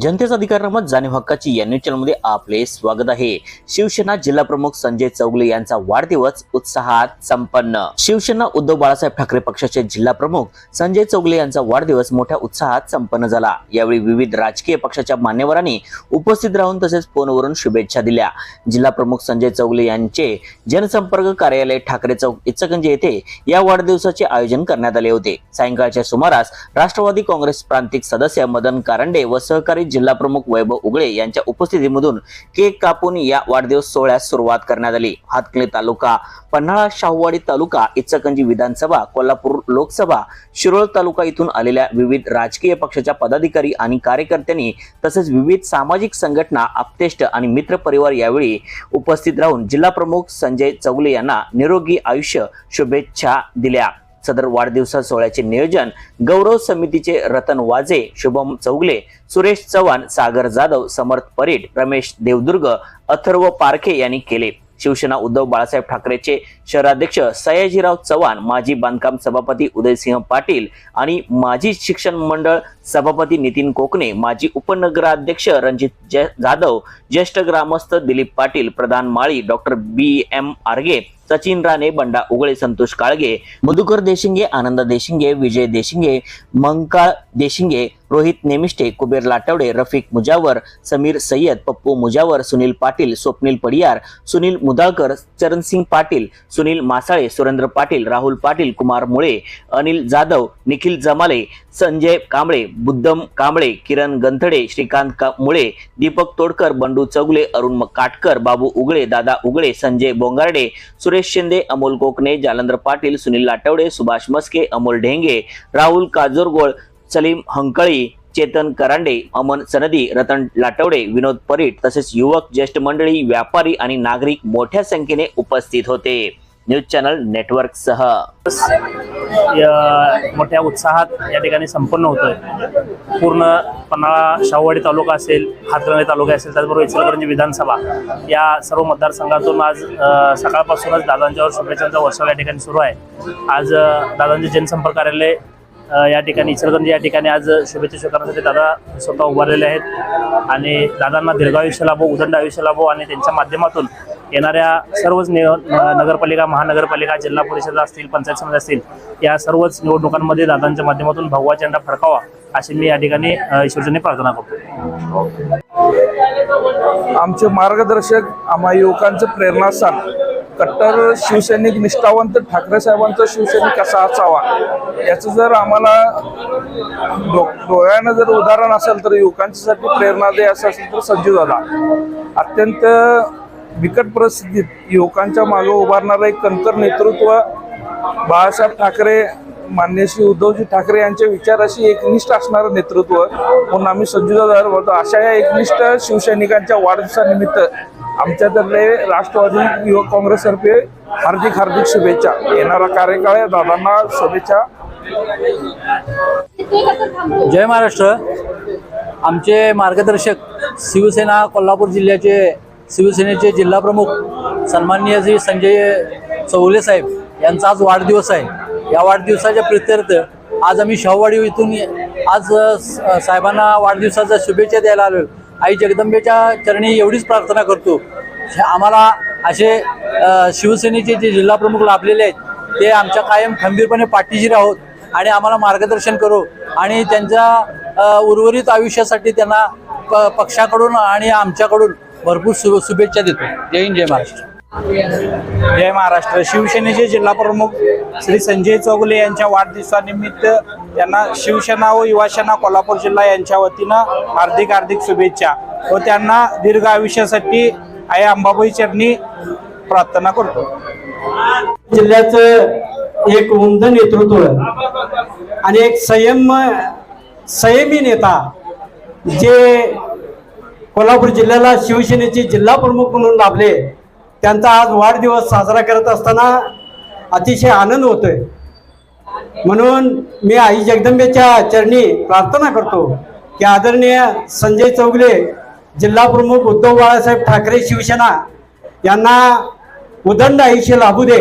जनतेचा अधिकारनामा जाणीव हक्काची या न्यूज चॅनलमध्ये आपले स्वागत आहे. शिवसेना जिल्हा प्रमुख संजय चौगले यांचा वाढदिवस उत्साहात संपन्न. शिवसेना उद्धव बाळासाहेब ठाकरे पक्षाचे जिल्हा प्रमुख संजय चौगले यांचा वाढदिवस मोठ्या उत्साहात संपन्न झाला. यावेळी विविध राजकीय पक्षाच्या मान्यवरांनी उपस्थित राहून तसेच फोनवरून शुभेच्छा दिल्या. जिल्हा प्रमुख संजय चौगले यांचे जनसंपर्क कार्यालय ठाकरे चौक इचकंजे येथे या वाढदिवसाचे आयोजन करण्यात आले होते. सायंकाळच्या सुमारास राष्ट्रवादी काँग्रेस प्रांतिक सदस्य मदन कारंडे व सहकारी जिल्हा प्रमुख वैभव उगळे यांच्या उपस्थितीमधून केक कापून या वाढदिवस सोहळ्यास सुरुवात करण्यात आली. हातकणंगले तालुका पन्हाळा शाहूवाडी तालुका इचकंजी विधानसभा कोल्हापूर लोकसभा शिरोळ तालुका इथून आलेल्या विविध राजकीय पक्षाच्या पदाधिकारी आणि कार्यकर्त्यांनी तसेच विविध सामाजिक संघटना आपतेष्ट आणि मित्र परिवार यावेळी उपस्थित राहून जिल्हाप्रमुख संजय चौगले यांना निरोगी आयुष्य शुभेच्छा दिल्या. सदर वाढदिवसा सोहळ्याचे नियोजन गौरव समितीचे रतन वाजे शुभम चौगले सुरेश चव्हाण सागर जाधव समर्थ परीट रमेश देवदुर्ग अथर्व पारखे यांनी केले. शिवसेना उद्धव बाळासाहेब ठाकरेचे शहराध्यक्ष सयाजीराव चव्हाण माजी बांधकाम सभापती उदयसिंह पाटील आणि माजी शिक्षण मंडळ सभापती नितीन कोकणे माजी उपनगराध्यक्ष रणजित जाधव ज्येष्ठ ग्रामस्थ दिलीप पाटील प्रधान माळी doctor B M Arge Sachin Rane Banda Ugale Santosh Kalge Madhukar Deshinge Anand Deshinge Vijay Deshinge Mankal Deshinge Rohit Nemishte Kuber Latwade Rafiq Mujawar Sameer Sayyad Pappu Mujawar Sunil Patil Swapnil Padiyar Sunil Mudalkar Charansingh Patil Sunil Masale Surendra Patil Rahul Patil Kumar Mule Anil Jadhav Nikhil Jamale Sanjay Kamble बुद्धम कांबळे किरण गंथडे श्रीकांत का- मुळे दीपक तोडकर बंडू चौगले अरुण काटकर बाबू उगळे दादा उगळे संजय बोंगारडे सुरेश शिंदे अमोल कोकणे जालंधर पाटील सुनील लाटवडे सुभाष मस्के अमोल ढेंगे राहुल काजोरगोळ सलीम हंकळी चेतन करांडे अमन सनदी रतन लाटवडे विनोद परीट तसेच युवक ज्येष्ठ मंडळी व्यापारी आणि नागरिक मोठ्या संख्येने उपस्थित होते. न्यूज चॅनल नेटवर्क सह. मोठ्या उत्साहात या ठिकाणी संपन्न होतोय. पूर्ण पन्हाळा शाहूवाडी तालुका असेल हातगणे तालुका असेल त्याचबरोबर इचलकरंजी विधानसभा या सर्व मतदारसंघातून आज सकाळपासूनच दादांच्यावर शुभेच्छांचा वर्षाव या ठिकाणी सुरू आहे. आज दादांचे जनसंपर्क कार्यालय या ठिकाणी इचलगंज या ठिकाणी आज शुभेच्छा स्वीकारण्यासाठी दादा स्वतः उभारलेले आहेत. आणि दादांना दीर्घायुष्य लाभो उदंड आयुष्य लाभो आणि त्यांच्या माध्यमातून येणाऱ्या सर्वच निव नगरपालिका महानगरपालिका जिल्हा परिषद असतील पंचायत समिती असतील या सर्वच निवडणुकांमध्ये दादांच्या माध्यमातून भगवा झेंडा फडकावा अशी मी या ठिकाणी अ, प्रार्थना करतो. आमचे मार्गदर्शक आम्हा युवकांचं प्रेरणास्थान कट्टर शिवसैनिक निष्ठावंत ठाकरे साहेबांचा शिवसैनिक कसा असावा? याचं जर आम्हाला डो डोळ्यानं जर उदाहरण असेल तर युवकांच्यासाठी प्रेरणादायी असं असेल तर सज्ज दादा. अत्यंत बिकट परिस्थितीत युवकांच्या मागे उभारणारं एक कणकर नेतृत्व बाळासाहेब ठाकरे मान्य श्री उद्धवजी ठाकरे यांच्या विचाराशी एकनिष्ठ असणारं नेतृत्व म्हणून आम्ही संजूदादा बोलतो अशा या एकनिष्ठ शिवसैनिकांच्या वाढदिवसानिमित्त आमच्यातर्फे राष्ट्रवादी युवक काँग्रेसतर्फे हार्दिक हार्दिक शुभेच्छा. येणारा कार्यकाळ दादांना शुभेच्छा. जय महाराष्ट्र. आमचे मार्गदर्शक शिवसेना कोल्हापूर जिल्ह्याचे शिवसेनेचे जिल्हाप्रमुख सन्माननीय श्री संजय चौले साहेब यांचा आज वाढदिवस आहे. या वाढदिवसाच्या प्रित्यर्थ आज आम्ही शाहवाडी इथून आज स- साहेबांना वाढदिवसाच्या शुभेच्छा द्यायला आलो. आई जगदंबेच्या चरणी एवढीच प्रार्थना करतो. आम्हाला असे शिवसेनेचे जे जिल्हाप्रमुख लाभलेले आहेत ते आमच्या कायम खंबीरपणे पाठीशी राहोत आणि आम्हाला मार्गदर्शन करू आणि त्यांच्या उर्वरित आयुष्यासाठी त्यांना प पक्षाकडून आणि आमच्याकडून भरपूर शु शुभेच्छा देतो. जय हिंद जय महाराष्ट्र. जय महाराष्ट्र. शिवसेनेचे जिल्हा प्रमुख श्री संजय चौगुले यांच्या वाढदिवसानिमित्त त्यांना शिवसेना व युवासेना कोल्हापूर जिल्हा यांच्या वतीनं हार्दिक हार्दिक शुभेच्छा व त्यांना दीर्घ आयुष्यासाठी आई अंबाबाई चरणी प्रार्थना करतो. जिल्ह्याचं एक उमद नेतृत्व आणि एक संयम संयमी नेता जे कोल्हापूर जिल्ह्याला शिवसेनेचे जिल्हा प्रमुख म्हणून लाभले त्यांचा आज वाढदिवस साजरा करत असताना अतिशय आनंद होतोय. म्हणून मी आई जगदंबेच्या चरणी प्रार्थना करतो की आदरणीय संजय चौगले जिल्हा प्रमुख उद्धव बाळासाहेब ठाकरे शिवसेना यांना उदंड आयुष्य लाभू दे.